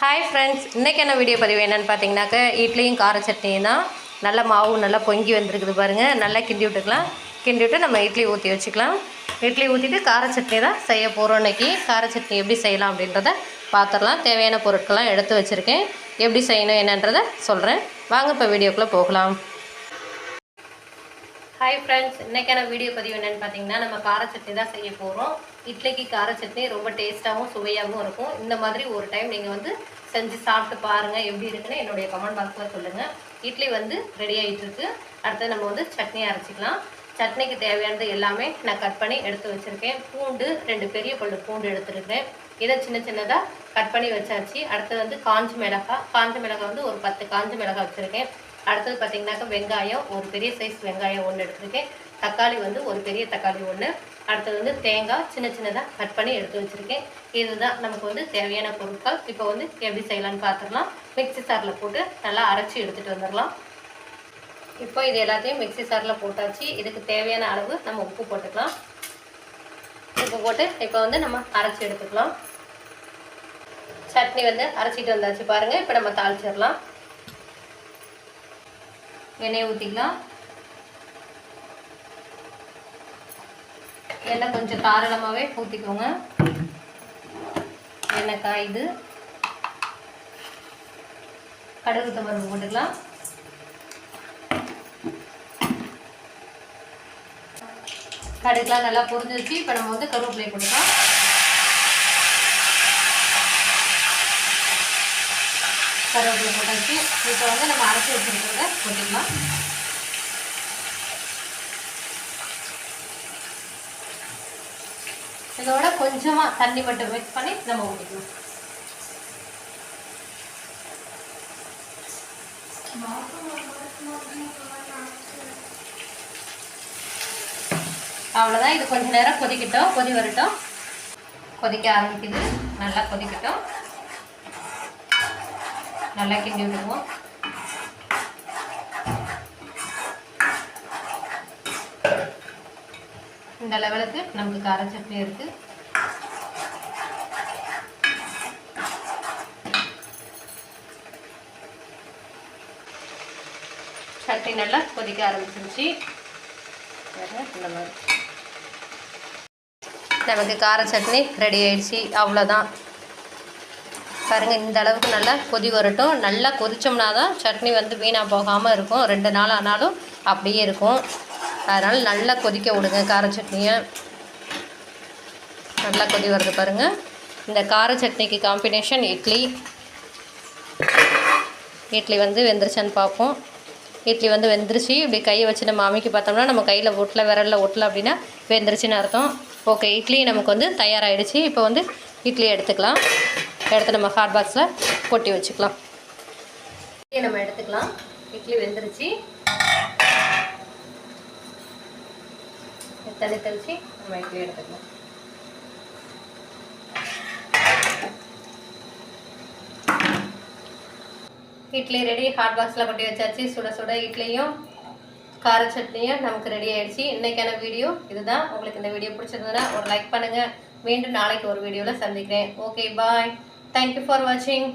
Hi friends இன்றைக்கான video பதிவு என்னென்னு பார்த்தீங்கன்னாக்க இட்லியும் கார சட்னியும் தான். நல்ல மாவு நல்லா பொங்கி வந்திருக்குது பாருங்கள் நல்லா கிண்டி விட்டுக்கலாம். கிண்டி விட்டு நம்ம இட்லி ஊற்றி வச்சுக்கலாம். இட்லி ஊற்றிட்டு கார சட்னி தான் செய்ய போகிறோம் இன்றைக்கி கார சட்னி எப்படி செய்யலாம் அப்படின்றத பார்த்துடலாம் தேவையான பொருட்கள்லாம் எடுத்து வச்சுருக்கேன். எப்படி செய்யணும் என்னன்றதை சொல்கிறேன் வாங்க இப்போ வீடியோக்குள்ளே போகலாம். ஹாய் ஃப்ரெண்ட்ஸ் இன்றைக்கான வீடியோ பதிவு என்னென்னு பார்த்தீங்கன்னா நம்ம கார சட்னி தான் செய்ய போகிறோம் இட்லிக்கு கார சட்னி ரொம்ப டேஸ்ட்டாகவும் சுவையாகவும் இருக்கும். இந்த மாதிரி ஒரு டைம் நீங்கள் வந்து செஞ்சு சாப்பிட்டு பாருங்கள் எப்படி இருக்குன்னு என்னுடைய கமெண்ட் பாக்ஸில் சொல்லுங்கள் இட்லி வந்து ரெடி ஆகிட்டுருக்கு அடுத்து நம்ம வந்து சட்னி அரைச்சிக்கலாம். சட்னிக்கு தேவையானது எல்லாமே நான் கட் பண்ணி எடுத்து வச்சுருக்கேன். பூண்டு ரெண்டு பெரிய பல்லு பூண்டு எடுத்துருக்கேன் இதை சின்ன சின்னதாக கட் பண்ணி வச்சாச்சு. அடுத்தது வந்து காஞ்சி மிளகாய். காஞ்ச மிளகாய் வந்து ஒரு பத்து காஞ்சி மிளகாய் வச்சுருக்கேன். அடுத்தது பார்த்தீங்கன்னாக்கா வெங்காயம் ஒரு பெரிய சைஸ் வெங்காயம் ஒன்று எடுத்திருக்கேன். தக்காளி வந்து ஒரு பெரிய தக்காளி ஒன்று அடுத்தது வந்து தேங்காய் சின்ன சின்னதாக கட் பண்ணி எடுத்து வச்சுருக்கேன். இதுதான் நமக்கு வந்து தேவையான பொருட்கள். இப்போ வந்து எப்படி செய்யலாம்னு பார்த்துடலாம் மிக்ஸி சாரில் போட்டு நல்லா அரைச்சி எடுத்துகிட்டு வந்துடலாம். இப்போ இது எல்லாத்தையும் மிக்ஸி சாரில் போட்டாச்சு. இதுக்கு தேவையான அளவு நம்ம உப்பு போட்டுக்கலாம். உப்பு போட்டு இப்போ வந்து நம்ம அரைச்சி எடுத்துக்கலாம். சட்னி வந்து அரைச்சிட்டு வந்தாச்சு பாருங்கள் இப்போ நம்ம தாளிச்சிடலாம். எண்ணெய் ஊற்றிக்கலாம் எண்ணெய் கொஞ்சம் தாராளமாகவே ஊற்றிக்கோங்க எண்ணெய் காயுது கடுகு தமர்வு போட்டுக்கலாம். கடுகுலாம் நல்லா பொரிஞ்சிருச்சு. இப்போ நம்ம வந்து கருவேப்பிலை போட்டுக்கலாம். கருவேப்பிலை போட்டாச்சு. இப்போ வந்து நம்ம அரைச்சி வச்சுருக்கிறத போட்டுக்கலாம். இதோட கொஞ்சமாக தண்ணி மட்டும் மிக்ஸ் பண்ணி நம்ம ஊற்றிக்கணும் அவ்வளோதான் இது கொஞ்ச நேரம் கொதிக்கட்டும். கொதி வரட்டும். கொதிக்க ஆரம்பிக்குது. நல்லா கொதிக்கட்டும். நல்லா கிண்டி விடுவோம் இந்த லெவலுக்கு நமக்கு கார சட்னி இருக்கு. சட்னி நல்லா கொதிக்க ஆரம்பிச்சிருச்சு. இந்த மாதிரி நமக்கு கார சட்னி ரெடி ஆயிடுச்சு அவ்வளோதான் பாருங்கள் இந்த அளவுக்கு நல்லா கொதி வரட்டும். நல்லா கொதிச்சோம்னா தான் சட்னி வந்து வீணாக போகாமல் இருக்கும். ரெண்டு நாள் ஆனாலும் அப்படியே இருக்கும். அதனால் நல்லா கொதிக்க விடுங்க. கார சட்னியை நல்லா கொதி வருது பாருங்கள் இந்த கார சட்னிக்கு காம்பினேஷன் இட்லி. இட்லி வந்து வெந்துருச்சான்னு பார்ப்போம். இட்லி வந்து வெந்துருச்சு. இப்படி கையை வச்சு நம்ம அமைக்கி பார்த்தோம்னா நம்ம கையில் ஒட்டல விரலில் ஒட்டல அப்படின்னா வெந்துருச்சுன்னு அர்த்தம். ஓகே இட்லி நமக்கு வந்து தயாராகிடுச்சு இப்போ வந்து இட்லி எடுத்துக்கலாம். எடுத்து நம்ம ஹாட் பாக்ஸில் கொட்டி வச்சுக்கலாம். இட்லியை நம்ம எடுத்துக்கலாம். இட்லி வெந்துருச்சு. தண்ணி தெளித்து நம்ம இட்லி எடுத்துக்கலாம். இட்லி ரெடி ஹாட் பாக்ஸில் கொட்டி வச்சாச்சு. சுட சுட இட்லியும் கார சட்னியும் நமக்கு ரெடி ஆயிடுச்சு. இன்றைக்கான வீடியோ இதுதான். உங்களுக்கு இந்த வீடியோ பிடிச்சிருந்ததுன்னா ஒரு லைக் பண்ணுங்கள் மீண்டும் நாளைக்கு ஒரு வீடியோவில் சந்திக்கிறேன். ஓகே பாய் தேங்க்யூ ஃபார் வாட்சிங்